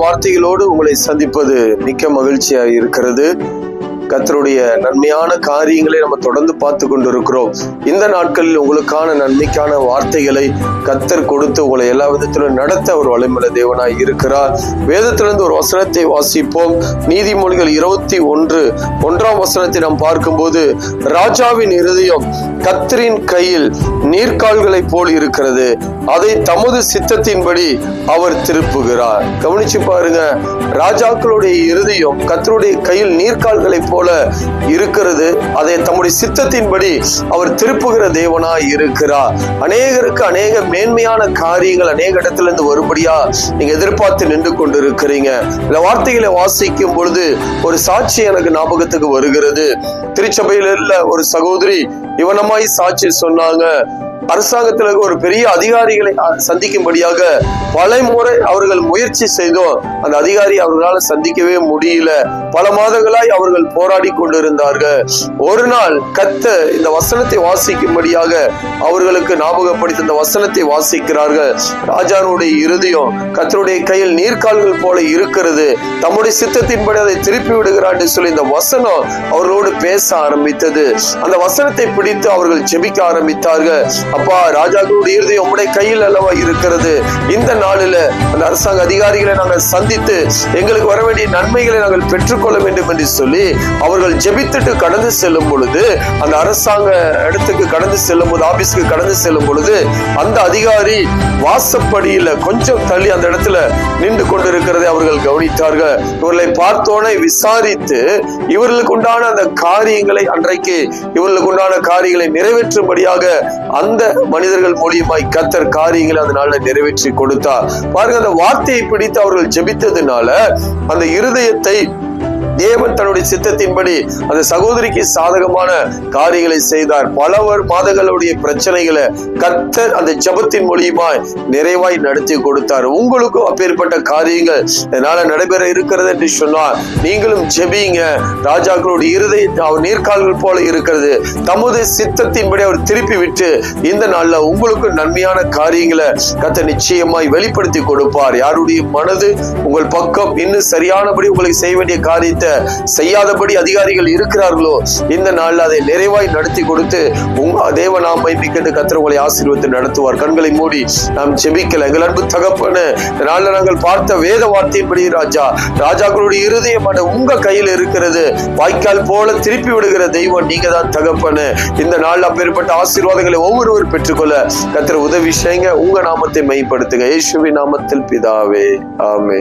வார்த்தைகளோடு உங்களை சந்திப்பது மிக்க மகிழ்ச்சியாக இருக்கிறது. கத்தருடைய நன்மையான காரியங்களை நம்ம தொடர்ந்து பார்த்து கொண்டிருக்கிறோம். இந்த நாட்களில் உங்களுக்கான நன்மைக்கான வார்த்தைகளை கத்தர் கொடுத்து உங்களை எல்லா விதத்திலும் நடத்த ஒரு வலிமல தேவனாய் இருக்கிறார். வேதத்திலிருந்து ஒரு வசனத்தை வாசிப்போம். நீதிமொழிகள் இருபத்தி ஒன்று. ஒன்றாம் வசனத்தை நாம் பார்க்கும்போது ராஜாவின் இருதயம் கத்தரின் கையில் நீர்கால்களை போல் இருக்கிறது. அதை தமது சித்தத்தின்படி அவர் திருப்புகிறார். கவனிச்சு பாருங்க ராஜாக்களுடைய இருதயம் கத்தருடைய கையில் நீர்கால்களை போல் போல இருக்கிறது. அதை தம்முடைய சித்தத்தின்படி அவர் திருப்புகிற தேவனாய் இருக்கிறார். அநேகருக்கு அநேக மேன்மையான காரியங்கள் அநேக இடத்துல இருந்து வரும்படியா நீங்க எதிர்பார்த்து நின்று கொண்டு இருக்கிறீங்க இந்த வார்த்தைகளை வாசிக்கும் பொழுது ஒரு சாட்சி எனக்கு ஞாபகத்துக்கு வருகிறது. திருச்சபையில் உள்ள ஒரு சகோதரி இவனமாய் சாட்சி சொன்னாங்க. அரசாங்கத்தில் ஒரு பெரிய அதிகாரிகளை சந்திக்கும்படியாக பல முறை அவர்கள் முயற்சி செய்தோம். அந்த அதிகாரி அவர்களால் சந்திக்கவே முடியல. பல மாதங்களாய் அவர்கள் போராடி கொண்டிருந்தார்கள். ஒரு நாள் கத்த இந்த வசனத்தை வாசிக்கும்படியாக அவர்களுக்கு ஞாபகப்படுத்த இந்த வசனத்தை வாசிக்கிறார்கள். ராஜானுடைய இருதயம் கத்தருடைய கையில் நீர்க்கால்கள் போல இருக்கிறது. தம்முடைய சித்தத்தின்படி அதை திருப்பி விடுகிறார் என்று சொல்லி இந்த வசனம் அவர்களோடு பேச ஆரம்பித்தது. அந்த வசனத்தை பிடித்து அவர்கள் ஜெபிக்க ஆரம்பித்தார்கள். அப்பா ராஜாக்களுடைய இருதயம் உம்முடைய கையில் அல்லவா இருக்கிறது. இந்த நாளில அந்த அரசாங்க அதிகாரிகளை நாங்கள் சந்தித்து எங்களுக்கு வர வேண்டிய நன்மைகளை நாங்கள் பெற்றுக்கொள்ள வேண்டும் என்று சொல்லி அவர்கள் ஜெபித்துட்டு கடந்து செல்லும் பொழுது அந்த அரசாங்க இடத்துக்கு கடந்து செல்லும் போது ஆபீஸ்க்கு கடந்து செல்லும் பொழுது அந்த அதிகாரி வாசப்படியில கொஞ்சம் தள்ளி அந்த இடத்துல நின்று கொண்டிருக்கிறதை அவர்கள் கவனித்தார்கள். இவர்களை பார்த்தோன்னே விசாரித்து இவர்களுக்கு உண்டான அந்த காரியங்களை அன்றைக்கு இவர்களுக்கு உண்டான காரியங்களை நிறைவேற்றும்படியாக அந்த மனிதர்கள் மூலியமாய் கத்தர் காரியங்களை அந்த நாளில் நிறைவேற்றி கொடுத்தார். பாருங்க அந்த வார்த்தையை பிடித்து அவர்கள் ஜெபித்ததுனால அந்த இருதயத்தை தேவன் தன்னுடைய சித்தத்தின்படி அந்த சகோதரிக்கு சாதகமான காரியங்களை செய்தார். பல வரு- மாதங்களுடைய பிரச்சனைகளை கத்தர் அந்த ஜெபத்தின் மூலியமாய் நிறைவாய் நடத்தி கொடுத்தார். உங்களுக்கும் அப்பேற்பட்ட காரியங்கள் இதனால நடைபெற இருக்கிறது என்று சொன்னார் நீங்களும் ஜெபிங்க. ராஜாக்களுடைய இருதய அவர் நீர்கால்கள் போல இருக்கிறது. தமது சித்தத்தின்படி அவர் திருப்பி விட்டு இந்த நாள்ல உங்களுக்கு நன்மையான காரியங்களை கத்த நிச்சயமாய் வெளிப்படுத்தி கொடுப்பார். யாருடைய மனது உங்கள் பக்கம் இன்னும் சரியானபடி உங்களுக்கு செய்ய வேண்டிய காரியத்தை செய்யாதபடி அதிகாரிகள் இருக்கிறார்களோ இந்த நாளில் அதை நிறைவாய் நடத்தி கொடுத்து உங்க தேவநாமை மிக்கட்டு கத்திர உங்களை ஆசீர்வத்து நடத்துவார். கண்களை மூடி நாம் செபிக்கல எங்கள் அன்பு தகப்பனு நாளில் நாங்கள் பார்த்த வேத வார்த்தையின்படி ராஜா ராஜாக்களுடைய இருதயம் உங்க கையில் இருக்கிறது. வாய்க்கால் போல திருப்பி விடுகிற தெய்வம் நீங்க தான் தகப்பனு. இந்த நாள்ல அப்பேற்பட்ட ஆசீர்வாதங்களை ஒவ்வொருவர் பெற்றுக்கொள்ள கத்திர உதவி செய்யுங்க. உங்க நாமத்தை மைப்படுத்துங்க இயேசுவின் நாமத்தில் பிதாவே. ஆமே